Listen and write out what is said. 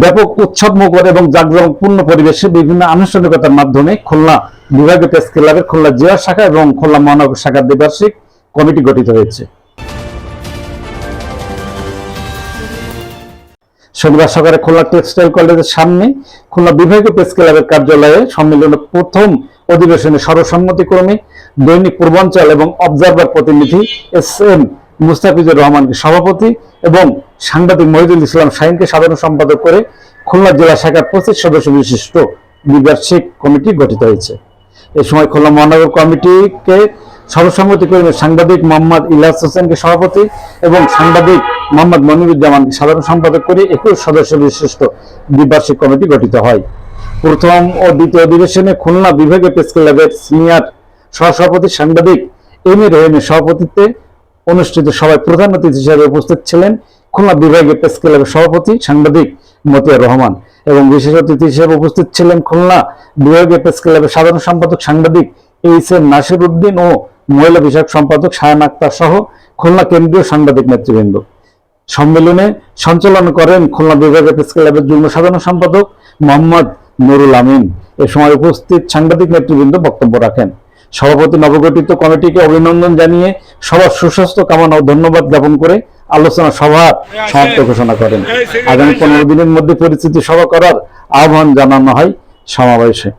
ব্যাপক উৎসব মুখর এবং জাঁকজমকপূর্ণ পরিবেশে বিভিন্ন আনুষ্ঠানিকতার মাধ্যমে খুলনা বিভাগীয় প্রেস ক্লাবের খুলনা জেলা শাখা এবং খুলনা মহানগর শাখার দ্বিবার্ষিক কমিটি গঠিত হয়েছে। শনিবার সকালে খুলনা টেক্সটাইল কলেজের সামনে খুলনা বিভাগীয় প্রেস ক্লাবের কার্যালয়ে সম্মেলনের প্রথম অধিবেশনে সর্বসম্মতিক্রমে দৈনিক পূর্বাঞ্চল এবং অবজারভার প্রতিনিধি এস এম মুস্তাফিজুর রহমানকে সভাপতি এবং সাংবাদিক মহিদুল ইসলাম শাহিনকে সাধারণ সম্পাদক করে খুলনা জেলা শাখার পঁচিশ সদস্য বিশিষ্ট দ্বিবার্ষিক কমিটি গঠিত হয়েছে। এ সময় খুলনা মহানগর কমিটিকে সর্বসম্মতিক্রমে সাংবাদিক মোহাম্মদ ইলিয়াস হোসেনকে সভাপতি এবং সাংবাদিক মোহাম্মদ মনিরুজ্জামানকে সাধারণ সম্পাদক করে একুশ সদস্য বিশিষ্ট দ্বিবার্ষিক কমিটি গঠিত হয়। প্রথম ও দ্বিতীয় অধিবেশনে খুলনা বিভাগীয় প্রেস ক্লাবের সিনিয়র সহসভাপতি সাংবাদিক এম এ রহিমের সভাপতিত্বে অনুষ্ঠিত সভায় প্রধান অতিথি হিসেবে উপস্থিত ছিলেন খুলনা বিভাগীয় প্রেস ক্লাবের সভাপতি সাংবাদিক মতিয়ার রহমান এবং বিশেষ অতিথি হিসেবে উপস্থিত ছিলেন খুলনা বিভাগীয় প্রেস ক্লাবের সাধারণ সম্পাদক সাংবাদিক এইচ এম নাসির উদ্দিন ও মহিলা বিষয়ক সম্পাদক শায়ান আক্তার সহ খুলনা কেন্দ্রীয় সাংবাদিক নেতৃবৃন্দ। সম্মেলনে সঞ্চালন করেন খুলনা বিভাগীয় প্রেস ক্লাবের যুগ্ম সাধারণ সম্পাদক মোহাম্মদ নুরুল আমিন। এ সময় উপস্থিত সাংবাদিক নেতৃবৃন্দ বক্তব্য রাখেন। সভাপতি নবগঠিত কমিটিকে অভিনন্দন জানিয়ে সবার সুস্বাস্থ্য কামনা ও ধন্যবাদ জ্ঞাপন করে আলোচনা সভা সমাপ্ত ঘোষণা করেন। আগামী পনেরো দিনের মধ্যে পরিস্থিতি সভা করার আহ্বান জানানো হয় সমাবেশে।